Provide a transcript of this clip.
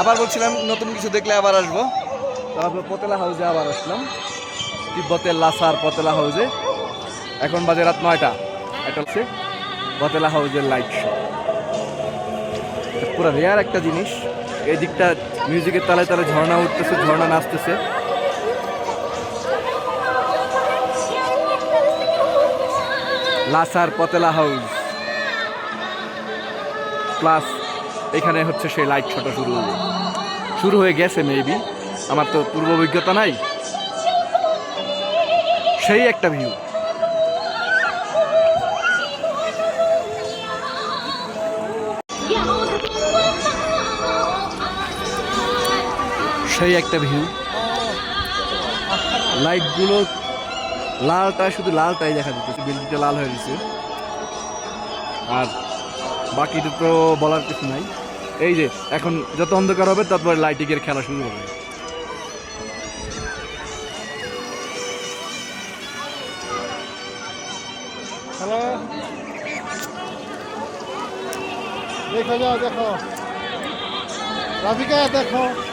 আবার বলছিলাম নতুন কিছু দেখলে আবার আসব। তারপর পতেলা হাউসে আবার আসলাম। তিব্বতের লাসার পতেলা হাউসে এখন বাজে রাত নয়টা। এটা হচ্ছে পতেলা হাউসের লাইট শো পুরো রেয়ার একটা জিনিস। এই দিকটা মিউজিকের তালে তালে ঝর্ণা উঠতেছে, ঝর্ণা নাচতেছে। লাসার পতেলা হাউস। প্লাস এখানে হচ্ছে সেই লাইট শোটা শুরু। শুরু হয়ে গেছে মেবি আমার তো পূর্ব অভিজ্ঞতা নাই। সেই একটা ভিউ সেই একটা ভিউ লাইটগুলো লালটা, শুধু লালটাই দেখা যেতেছে বিল্ডিংটা লাল হয়ে গেছে। আর বাকিটা তো বলার কিছু নাই। এই যে, এখন যত অন্ধকার হবে তারপর লাইটিংয়ের খেলা শুরু হবে। দেখো দেখো। রাধিকা, দেখো।